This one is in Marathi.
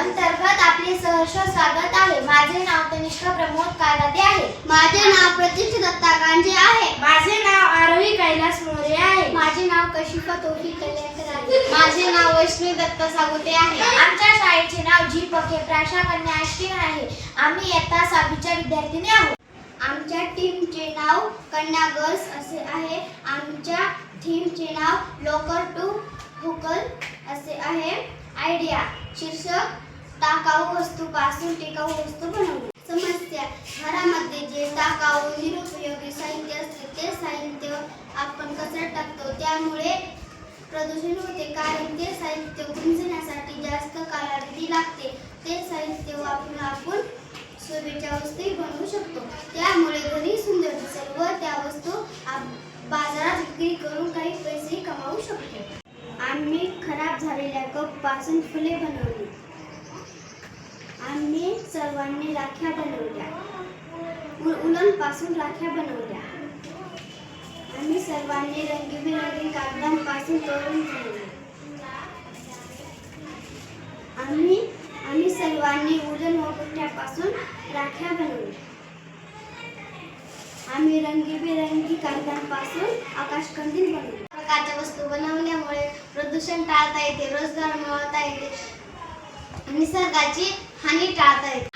अंतर्गत आपले सहर्ष स्वागत आहे. माझे नाव तनिष्का प्रमोद कायराते आहे. माझे नाव प्रतीक्ष दत्ता गांजे आहे. माझे नाव आरवी कैलास मोरे आहे. माझे नाव कशिफा तोफी कल्याणकर आहे माझे नाव वैष्णवी दत्त सागुते आहे. आमच्या शाळेचे नाव जी पके प्राशा कन्या आष्टीन आहे. आम्ही इयत्ता सहावीच्या विद्यार्थिनी आहोत. आमच्या टीमचे नाव कन्या गर्ल्स असे आहे. आमच्या थीमचे नाव लोकर टू हुकल असे आहे. आयडिया शीर्षक टाकाऊ वस्तूपासून टिकाऊ वस्तू बनवणे समस्या. घरामध्ये जे टाकाऊ निरुपयोगी साहित्य असते ते साहित्य आपण कचऱ्यात टाकतो? त्यामुळे प्रदूषण होते. कारण ते साहित्य गुंजण्यासाठी जास्त कालावधी लागते. ते साहित्य वापरून आपण शोभेच्या वस्तू बनवू शकतो. त्यामुळे घरी सुंदर दिसेल व त्या वस्तू बाजारात विक्री करून काही पैसे कमावू शकतो. आम्ही खराब झालेल्या कपपासून फुले बनवली. आम्ही सर्वांनी राख्या बनवल्या. उलन राख्या बनवल्या. आम्ही सर्वांनी रंगीबेरंगी कागदांपासून तोरण बनवले आम्ही आम्ही सर्वांनी उलन व पुठ्ठ्यापासून राख्या बनवल्या. आम्ही रंगीबेरंगी कागदांपासून आकाशकंदील बनवले. प्रकारच्या वस्तू बनवल्यामुळे प्रदूषण टाळता येते रोजगार मिळवता येते. निसर्गाची हानी टाळता येते